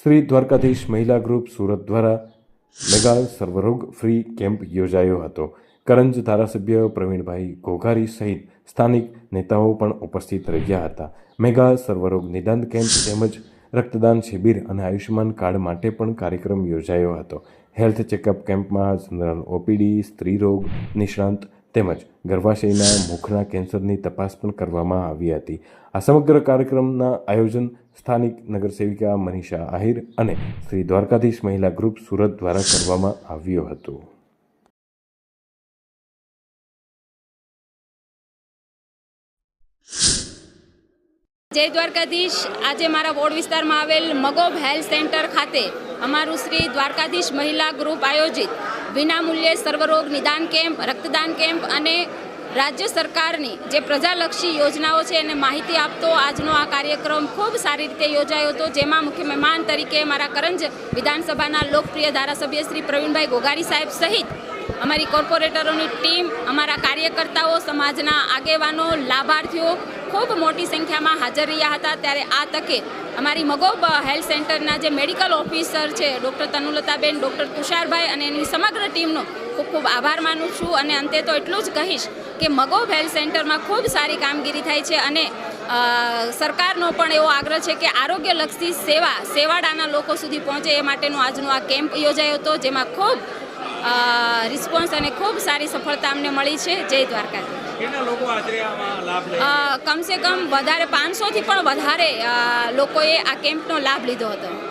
શ્રી દ્વારકાધીશ મહિલા ગ્રુપ સુરત દ્વારા mega સર્વરોગ free camp યોજાયો હતો. કરંજ ધારાસભ્ય પ્રવીણભાઈ ઘોઘારી સહિત સ્થાનિક નેતાઓ પણ ઉપસ્થિત રહ્યા હતા. મેગા સર્વરોગ નિદાન કેમ્પ તેમજ રક્તદાન શિબિર અને આયુષ્યમાન કાર્ડ માટે પણ કાર્યક્રમ યોજાયો હતો. હેલ્થ ચેકઅપ કેમ્પમાં જનરલ ઓપીડી સ્ત્રી રોગ નિષ્ણાંત તેમજ ગર્ભાશયના મુખના કેન્સરની તપાસ પણ કરવામાં આવી હતી. આ સમગ્ર કાર્યક્રમના આયોજન સ્થાનિક નગરસેવિકા મનીષા આહિર અને શ્રી દ્વારકાધીશ મહિલા ગ્રુપ સુરત દ્વારા કરવામાં આવ્યું હતું. જય દ્વારકાધીશ. આજે મારા વોર્ડ વિસ્તારમાં આવેલ મગોબ હેલ્થ સેન્ટર ખાતે અમારું શ્રી દ્વારકાધીશ મહિલા ગ્રુપ આયોજિત વિનામૂલ્યે સર્વરોગ નિદાન કેમ્પ, રક્તદાન કેમ્પ અને રાજ્ય સરકારની જે પ્રજાલક્ષી યોજનાઓ છે એને માહિતી આપતો આજનો આ કાર્યક્રમ ખૂબ સારી રીતે યોજાયો હતો, જેમાં મુખ્ય મહેમાન તરીકે મારા કરંજ વિધાનસભાના લોકપ્રિય ધારાસભ્ય શ્રી પ્રવીણભાઈ ગોગારી સાહેબ સહિત અમારી કોર્પોરેટરોની ટીમ, અમારા કાર્યકર્તાઓ, સમાજના આગેવાનો, લાભાર્થીઓ ખૂબ મોટી સંખ્યામાં હાજર રહ્યા હતા. ત્યારે આ તકે અમારી મગોબ હેલ્થ સેન્ટરના જે મેડિકલ ઓફિસર છે ડૉક્ટર તનુલતાબેન ડૉક્ટર તુષારભાઈ અને એની સમગ્ર ટીમનો ખૂબ ખૂબ આભાર માનું છું. અને અંતે તો એટલું જ કહીશ કે મગોબ હેલ્થ સેન્ટરમાં ખૂબ સારી કામગીરી થાય છે અને સરકારનો પણ એવો આગ્રહ છે કે આરોગ્યલક્ષી સેવા સેવાડાના લોકો સુધી પહોંચે એ માટેનો આજનો આ કેમ્પ યોજાયો હતો જેમાં ખૂબ રિસ્પોન્સ અને ખૂબ સારી સફળતા અમને મળી છે. જય દ્વારકાધીશ. કમસે કમ વધારે પાંચસોથી પણ વધારે લોકોએ આ કેમ્પનો લાભ લીધો હતો.